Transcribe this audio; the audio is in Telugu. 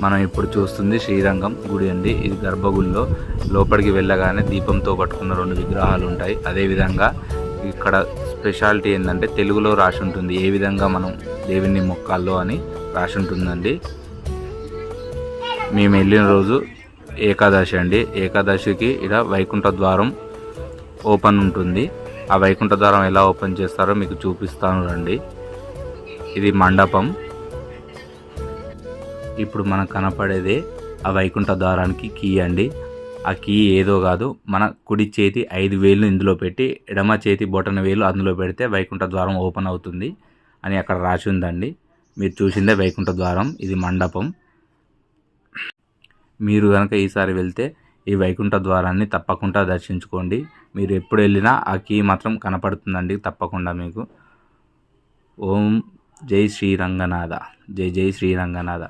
మనం ఇప్పుడు చూస్తుంది శ్రీరంగం గుడి అండి. ఇది గర్భగుడిలో లోపలికి వెళ్ళగానే దీపంతో పట్టుకున్న రెండు విగ్రహాలు ఉంటాయి. అదేవిధంగా ఇక్కడ స్పెషాలిటీ ఏంటంటే తెలుగులో రాసి ఉంటుంది. ఏ విధంగా మనం దేవుని మొక్కాల్లో అని రాసి ఉంటుందండి. మేము వెళ్ళిన రోజు ఏకాదశి అండి. ఏకాదశికి ఇక్కడ వైకుంఠ ద్వారం ఓపెన్ ఉంటుంది. ఆ వైకుంఠ ద్వారం ఎలా ఓపెన్ చేస్తారో మీకు చూపిస్తాను రండి. ఇది మండపం. ఇప్పుడు మనకు కనపడేదే ఆ వైకుంఠ ద్వారానికి కీ అండి. ఆ కీ ఏదో కాదు మన కుడి చేతి ఐదు వేలు ఇందులో పెట్టి ఎడమ చేతి బొటన వేలు అందులో పెడితే వైకుంఠ ద్వారం ఓపెన్ అవుతుంది అని అక్కడ రాసి ఉందండి. మీరు చూసిందే వైకుంఠ ద్వారం ఇది మండపం. మీరు కనుక ఈసారి వెళ్తే ఈ వైకుంఠ ద్వారాన్ని తప్పకుండా దర్శించుకోండి. మీరు ఎప్పుడు వెళ్ళినా ఆ కీ మాత్రం కనపడుతుందండి తప్పకుండా మీకు. ఓం జై శ్రీరంగనాథ. జై జై శ్రీరంగనాథ.